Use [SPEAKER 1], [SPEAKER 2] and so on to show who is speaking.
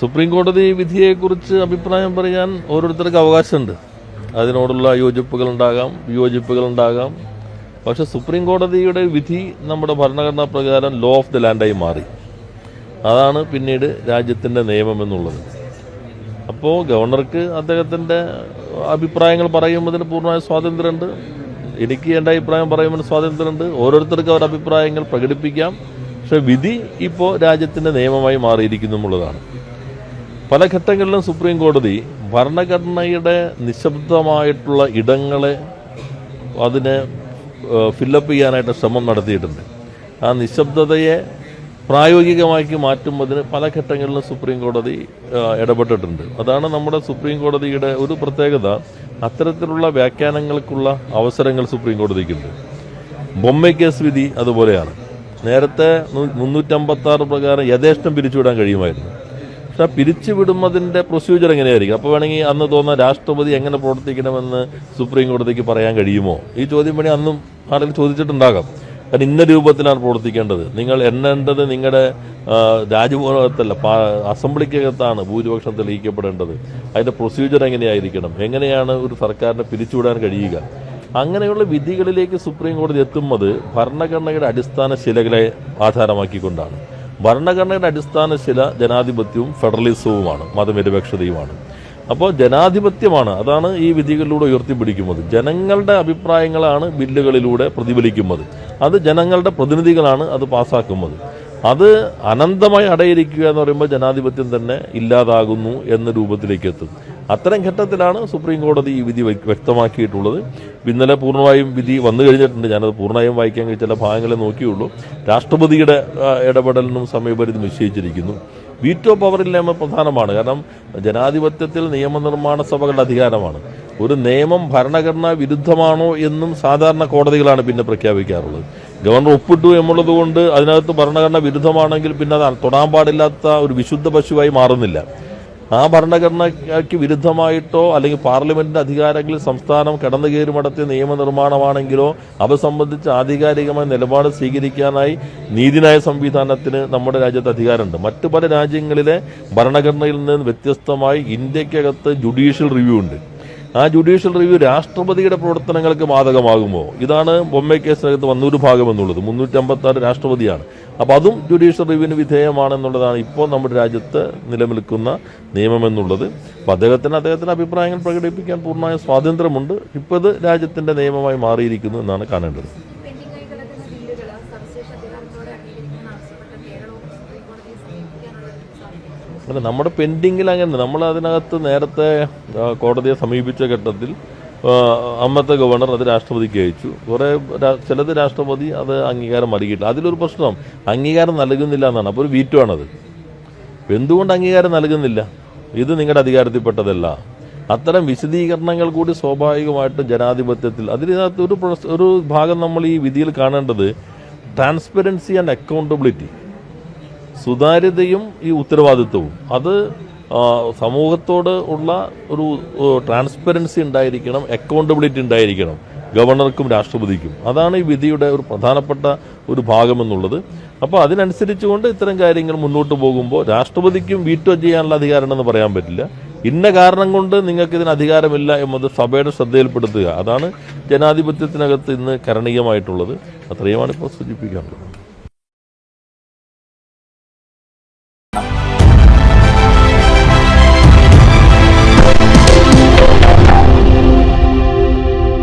[SPEAKER 1] Supreme കോടതി വിധിയെക്കുറിച്ച് അഭിപ്രായം പറയാൻ ഓരോരുത്തർക്കും അവകാശമുണ്ട്. അതിനോടുള്ള യോജിപ്പുകൾ ഉണ്ടാകാം വിയോജിപ്പുകൾ ഉണ്ടാകാം പക്ഷേ സുപ്രീം കോടതിയുടെ വിധി നമ്മുടെ ഭരണഘടനാ പ്രകാരം ലോ ഓഫ് ദ ലാൻഡായി മാറി. അതാണ് പിന്നീട് രാജ്യത്തിന്റെ നിയമം എന്നുള്ളത്. അപ്പോൾ ഗവർണർക്ക് അദ്ദേഹത്തിന്റെ അഭിപ്രായങ്ങൾ പറയുന്നതിന് പൂർണമായ സ്വാതന്ത്ര്യമുണ്ട്. എനിക്ക് എന്റെ അഭിപ്രായം പറയുമ്പോൾ സ്വാതന്ത്ര്യമുണ്ട്. ഓരോരുത്തർക്കും അവരുടെ അഭിപ്രായങ്ങൾ പ്രകടിപ്പിക്കാം. പക്ഷെ വിധി ഇപ്പോൾ രാജ്യത്തിന്റെ നിയമമായി മാറിയിരിക്കുന്നു എന്നുള്ളതാണ്. പല ഘട്ടങ്ങളിലും സുപ്രീം കോടതി ഭരണഘടനയുടെ നിശബ്ദമായിട്ടുള്ള ഇടങ്ങളെ അതിനെ ഫില്ലപ്പ് ചെയ്യാനായിട്ട് ശ്രമം നടത്തിയിട്ടുണ്ട്. ആ നിശബ്ദതയെ പ്രായോഗികമാക്കി മാറ്റുന്നതിന് പല ഘട്ടങ്ങളിലും സുപ്രീം കോടതി ഇടപെട്ടിട്ടുണ്ട്. അതാണ് നമ്മുടെ സുപ്രീം കോടതിയുടെ ഒരു പ്രത്യേകത. അത്തരത്തിലുള്ള വ്യാഖ്യാനങ്ങൾക്കുള്ള അവസരങ്ങൾ സുപ്രീം കോടതിക്കുണ്ട്. ബൊമ്മ കേസ് വിധി അതുപോലെയാണ്. നേരത്തെ മുന്നൂറ്റമ്പത്തി ആറ് പ്രകാരം യഥേഷ്ടം പിരിച്ചുവിടാൻ കഴിയുമായിരുന്നു. പക്ഷെ ആ പിരിച്ചുവിടുന്നതിന്റെ പ്രൊസീജിയർ എങ്ങനെയായിരിക്കും? അപ്പോൾ വേണമെങ്കിൽ അന്ന് തോന്നുന്ന രാഷ്ട്രപതി എങ്ങനെ പ്രവർത്തിക്കണമെന്ന് സുപ്രീം കോടതിക്ക് പറയാൻ കഴിയുമോ? ഈ ചോദ്യം വേണി അന്നും ആളുകൾ ചോദിച്ചിട്ടുണ്ടാകാം. കാരണം ഇന്ന രൂപത്തിലാണ് പ്രവർത്തിക്കേണ്ടത്. നിങ്ങൾ എണ്ണേണ്ടത് നിങ്ങളുടെ രാജ്ഭവനകത്തല്ല അസംബ്ലിക്കകത്താണ് ഭൂരിപക്ഷം തെളിയിക്കപ്പെടേണ്ടത്. അതിന്റെ പ്രൊസീജിയർ എങ്ങനെയായിരിക്കണം? എങ്ങനെയാണ് ഒരു സർക്കാരിനെ പിരിച്ചുവിടാൻ കഴിയുക? അങ്ങനെയുള്ള വിധികളിലേക്ക് സുപ്രീം കോടതി എത്തുന്നത് ഭരണഘടനയുടെ അടിസ്ഥാന ശിലകളെ ആധാരമാക്കിക്കൊണ്ടാണ്. ഭരണഘടനയുടെ അടിസ്ഥാന ശില ജനാധിപത്യവും ഫെഡറലിസവുമാണ് മതനിരപേക്ഷതയുമാണ്. അപ്പോൾ ജനാധിപത്യമാണ് അതാണ് ഈ വിധികളിലൂടെ ഉയർത്തിപ്പിടിക്കുന്നത്. ജനങ്ങളുടെ അഭിപ്രായങ്ങളാണ് ബില്ലുകളിലൂടെ പ്രതിഫലിക്കുന്നത്. അത് ജനങ്ങളുടെ പ്രതിനിധികളാണ് അത് പാസ്സാക്കുന്നത് അത് അനന്തമായി അടയിരിക്കുക എന്ന് പറയുമ്പോൾ ജനാധിപത്യം തന്നെ ഇല്ലാതാകുന്നു എന്ന രൂപത്തിലേക്ക് എത്തും. അത്തരം ഘട്ടത്തിലാണ് സുപ്രീം കോടതി ഈ വിധി വ്യക്തമാക്കിയിട്ടുള്ളത്. ഇന്നലെ പൂർണമായും വിധി വന്നു കഴിഞ്ഞിട്ടുണ്ട്. ഞാനത് പൂർണമായും വായിക്കാൻ കഴിഞ്ഞ ചില ഭാഗങ്ങളെ നോക്കിയുള്ളൂ. രാഷ്ട്രപതിയുടെ ഇടപെടലിനും സമയപരിധി നിശ്ചയിച്ചിരിക്കുന്നു. വീറ്റോ പവറില്ലായ്മ പ്രധാനമാണ്. കാരണം ജനാധിപത്യത്തിൽ നിയമനിർമ്മാണ സഭകളുടെ അധികാരമാണ്. ഒരു നിയമം ഭരണഘടനാ വിരുദ്ധമാണോ എന്നും സാധാരണ കോടതികളാണ് പിന്നെ പ്രഖ്യാപിക്കാറുള്ളത്. ഗവർണർ ഒപ്പിട്ടു എന്നുള്ളത് കൊണ്ട് അതിനകത്ത് ഭരണഘടന വിരുദ്ധമാണെങ്കിൽ പിന്നെ അത് തൊടാൻ പാടില്ലാത്ത ഒരു വിശുദ്ധ പശുവായി മാറുന്നില്ല. ആ ഭരണഘടനയ്ക്ക് വിരുദ്ധമായിട്ടോ അല്ലെങ്കിൽ പാർലമെന്റിന്റെ അധികാരങ്ങളിൽ സംസ്ഥാനം കടന്നു കയറി നടത്തിയ നിയമനിർമ്മാണമാണെങ്കിലോ അവ സംബന്ധിച്ച് ആധികാരികമായ നിലപാട് സ്വീകരിക്കാനായി നീതിന്യായ സംവിധാനത്തിന് നമ്മുടെ രാജ്യത്ത് അധികാരമുണ്ട്. മറ്റു പല രാജ്യങ്ങളിലെ ഭരണഘടനയിൽ നിന്ന് വ്യത്യസ്തമായി ഇന്ത്യക്കകത്ത് ജുഡീഷ്യൽ റിവ്യൂ ഉണ്ട്. ആ ജുഡീഷ്യൽ റിവ്യൂ രാഷ്ട്രപതിയുടെ പ്രവർത്തനങ്ങൾക്ക് ബാധകമാകുമോ? ഇതാണ് ബൊമ്മെ കേസിനകത്ത് വന്നൊരു ഭാഗം എന്നുള്ളത് മുന്നൂറ്റി ആറ് രാഷ്ട്രപതിയാണ്. അപ്പോൾ അതും ജുഡീഷ്യൽ റിവ്യൂവിന് വിധേയമാണെന്നുള്ളതാണ് ഇപ്പോൾ നമ്മുടെ രാജ്യത്ത് നിലനിൽക്കുന്ന നിയമമെന്നുള്ളത്. അപ്പോൾ അദ്ദേഹത്തിന് അദ്ദേഹത്തിന്റെ അഭിപ്രായങ്ങൾ പ്രകടിപ്പിക്കാൻ പൂർണമായ സ്വാതന്ത്ര്യമുണ്ട്. ഇപ്പോൾ ഇത് രാജ്യത്തിന്റെ നിയമമായി മാറിയിരിക്കുന്നു എന്നാണ് കാണേണ്ടത്. അല്ല നമ്മുടെ പെൻഡിങ്ങിൽ അങ്ങനെ നമ്മൾ അതിനകത്ത് നേരത്തെ കോടതിയെ സമീപിച്ച ഘട്ടത്തിൽ അമ്മത്തെ ഗവർണർ അത് രാഷ്ട്രപതിക്ക് അയച്ചു. കുറേ ചിലത് രാഷ്ട്രപതി അത് അംഗീകാരം നൽകിയിട്ടില്ല അതിലൊരു പ്രശ്നം അംഗീകാരം നൽകുന്നില്ല എന്നാണ്. അപ്പോൾ ഒരു വീറ്റോ ആണത്. എന്തുകൊണ്ട് അംഗീകാരം നൽകുന്നില്ല? ഇത് നിങ്ങളുടെ അധികാരത്തിൽപ്പെട്ടതല്ല. അത്തരം വിശദീകരണങ്ങൾ കൂടി സ്വാഭാവികമായിട്ട് ജനാധിപത്യത്തിൽ അതിനകത്ത് ഒരു ഒരു ഭാഗം നമ്മൾ ഈ വിധിയിൽ കാണേണ്ടത് ട്രാൻസ്പെറൻസി ആൻഡ് അക്കൗണ്ടബിലിറ്റി സുതാര്യതയും ഈ ഉത്തരവാദിത്വവും. അത് സമൂഹത്തോട് ഉള്ള ഒരു ട്രാൻസ്പെറൻസി ഉണ്ടായിരിക്കണം അക്കൗണ്ടബിലിറ്റി ഉണ്ടായിരിക്കണം. ഗവർണർക്കും രാഷ്ട്രപതിക്കും. അതാണ് ഈ വിധിയുടെ ഒരു പ്രധാനപ്പെട്ട ഒരു ഭാഗമെന്നുള്ളത്. അപ്പോൾ അതിനനുസരിച്ചുകൊണ്ട് ഇത്തരം കാര്യങ്ങൾ മുന്നോട്ട് പോകുമ്പോൾ രാഷ്ട്രപതിക്കും വീറ്റോ ചെയ്യാനുള്ള അധികാരമുണ്ടെന്ന് പറയാൻ പറ്റില്ല. ഇന്ന കാരണം കൊണ്ട് നിങ്ങൾക്ക് ഇതിന് അധികാരമില്ല എന്നത് സഭയുടെ ശ്രദ്ധയിൽപ്പെടുത്തുക. അതാണ് ജനാധിപത്യത്തിനകത്ത് ഇന്ന് കരണീയമായിട്ടുള്ളത്. അത്രയുമാണ് ഇപ്പോൾ സൂചിപ്പിക്കാനുള്ളത്